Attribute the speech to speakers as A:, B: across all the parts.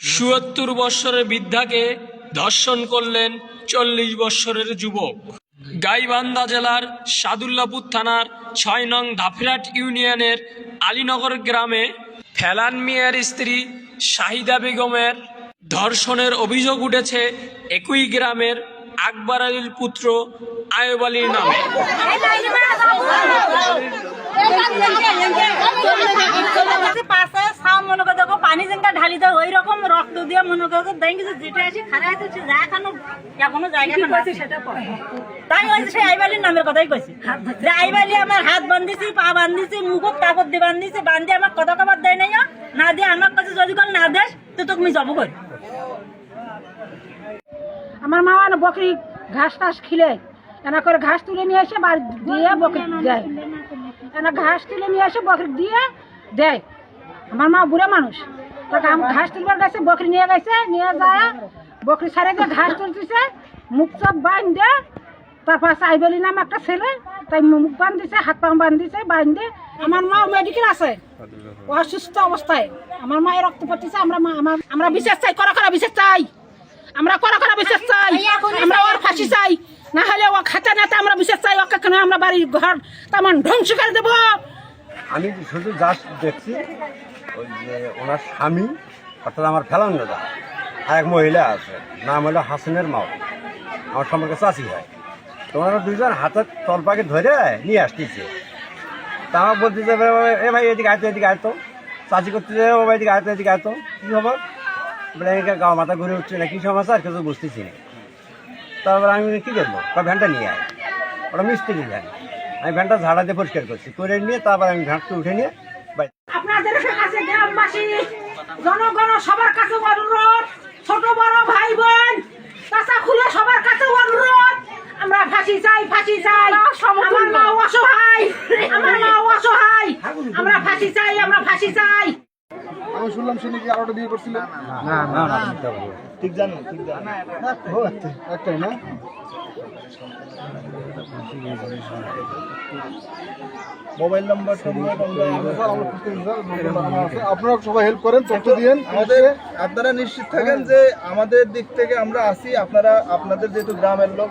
A: চুয়াত্তর বৎসরের বৃদ্ধাকে ধর্ষণ করলেন চল্লিশ বৎসরের যুবক। গাইবান্ধা জেলার সাদুল্লাপুর থানার ছয় নং ধাফিরাট ইউনিয়নের আলীনগর গ্রামে ফেলান মিয়ার স্ত্রী শাহিদা বেগমের ধর্ষণের অভিযোগ উঠেছে একই গ্রামের আকবর আলীর পুত্র আয়ব আলীর নামে।
B: পাশে মনে করে দেখো পানি যেনকা ঢালি দেয় ওই রকম রক্ত দিয়ে মনে করে দেয় কিছু যেটা আছে খারাপ আছে যা খানো এখনও জায়গা সেটা তাই সেই আইবালির নামের কথাই কইছি। যে আইবালি আমার হাত বান্ধিছি পা বান্ধিছি মুখত কাপড় দিয়ে বান্ধিছি বান্ধি আমার কথা কবার দেয় নাই না দিয়ে আমার কাছে যদি না দেশ তো তুমি যাব কই?
C: আমার মা না বকরি ঘাস টাস খিলে এনা করে ঘাস তুলে নিয়ে এসে বাড়ি দিয়ে বকরি দেয় এনা ঘাস তুলে নিয়ে আসে বকরি দিয়ে দেয়। আমার মা বুড়ো মানুষ। তাকে আম ঘাস তুলবার গেছে বকরি নিয়ে গেছে নিয়ে যায় বকরি ছাড়ে দিয়ে ঘাস তুলতেছে মুখ চোখ বাঁধে তারপর সাইবেলি নাম একটা ছেলে তাই মুখ বান্ধিছে হাত পা বান্ধিছে বাঁধে আমার মা মেডিকেল আছে অসুস্থ অবস্থায়। আমার মায়ের রক্ত পড়তেছে আমরা মা- আমার আমরা বিশেষ চাই করা করা বিশেষ চাই। আমরা করা করা বিশেষ চাই আমরা ওর ফাঁসি চাই। না হলে ও খাতা নাতে আমরা বিশেষ চাই, ওকে কেন আমরা বাড়ির ঘর তেমন ধ্বংস করে দেবো?
D: আমি শুধু জাস্ট দেখছি, ওই যে ওনার স্বামী, অর্থাৎ আমার ফেলান দাদা, আর এক মহিলা আছে, নাম হলো হাসিনের মাও, আমার সম্পর্কে চাষি হয়। তো ওনারা দুইজন হাতের তলপাকে ধরে নিয়ে আসতেছে। তা আমার বলতেছে এ ভাই, এদিকে আয়তো এদিকে আয়তো চাষি করতে করতেছে ও ভাই, এদিকে আয়তো এদিকে আয়তো কী খবর? বলে, এদিকে গাও মাথা ঘুরে উঠছে, না কী সমস্যা? আর কিছু বুঝতেছি না। তারপর আমি কী করব? তা ভ্যানটা নিয়ে আয়। ওটা মিস্ত্রি ভ্যান আমি ভ্যানটা ঝাড়া দিয়ে পরিষ্কার করছি। করে নিয়ে তারপর আমি ভ্যানটা উঠে নিয়ে
C: আপনাদের কাছে গ্রামবাসী জনগণ সবার কাছে অনুরোধ ছোট বড় ভাই বোন কাঁচা খুলে সবার কাছে অনুরোধ। আমরা ফাঁসি চাই ফাঁসি চাই। আমার মা অসহায়। আমার মা অসহায়। আমরা ফাঁসি চাই আমরা ফাঁসি চাই।
E: আমি শুনলাম সে নাকি আরোটা বিয়ে করছিল।
D: না না না।
E: ঠিক জানো ঠিক জানো। একটাই। না? মোবাইল নাম্বার আপনারা সবাই হেল্প করেন তথ্য দিয়েন।
F: আমাদের আপনারা নিশ্চিত থাকেন যে আমাদের দিক থেকে আমরা আসি আপনারা আপনাদের যেহেতু গ্রামের লোক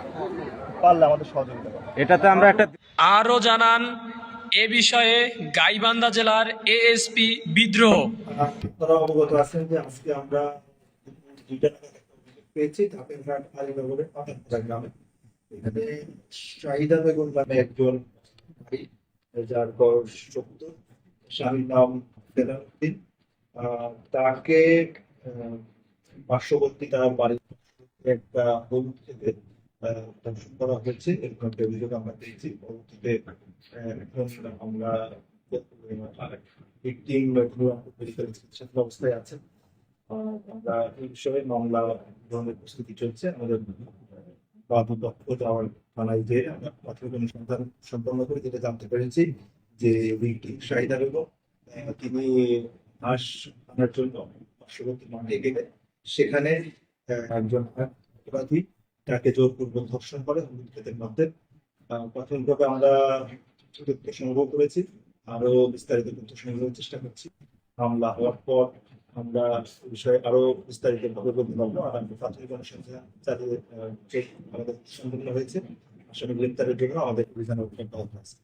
F: পারলে আমাদের সহযোগিতা
D: এটাতে আমরা একটা
A: আরও জানান এ বিষয়ে গাইবান্ধা জেলার এএসপি বিদ্রোহ।
G: আপনারা অবগত আছেন যে আজকে আমরা পেয়েছি ধাপের ঘাট আলীনগরের গ্রামে। এখানে শাহিদা বেগম নামে একজন নারী যার বয়স চোদ্দ, স্বামীর নাম ফেরাউদ্দিন। তাকে পার্শ্ববর্তী তার বাড়ির একটা থেকে ধর্ষণ করা হয়েছে এরকম একটা অভিযোগ আমরা পেয়েছি। পরবর্তীতে অবস্থায় আছে। এই বিষয়ে প্রস্তুতি চলছে। আমাদের থানায় আমরা অনুসন্ধান সম্পন্ন যেটা জানতে পেরেছি যে শাহিদা বেগম তিনি হাঁস আনার জন্য গেলে সেখানে একজন অপরাধী তাকে জোরপূর্বক ধর্ষণ করে ক্ষেতের মধ্যে। প্রাথমিকভাবে আমরা তথ্য সংগ্রহ করেছি আরও বিস্তারিত তথ্য সংগ্রহের চেষ্টা করছি। হামলা হওয়ার পর আমরা বিষয়ে আরও বিস্তারিত ভাবে বলতে পারব। আমরা প্রাথমিক অনুসন্ধান চালিয়ে আমাদের সম্পূর্ণ হয়েছে আসামি গ্রেপ্তারের জন্য আমাদের অভিযান অব্যাহত আছে।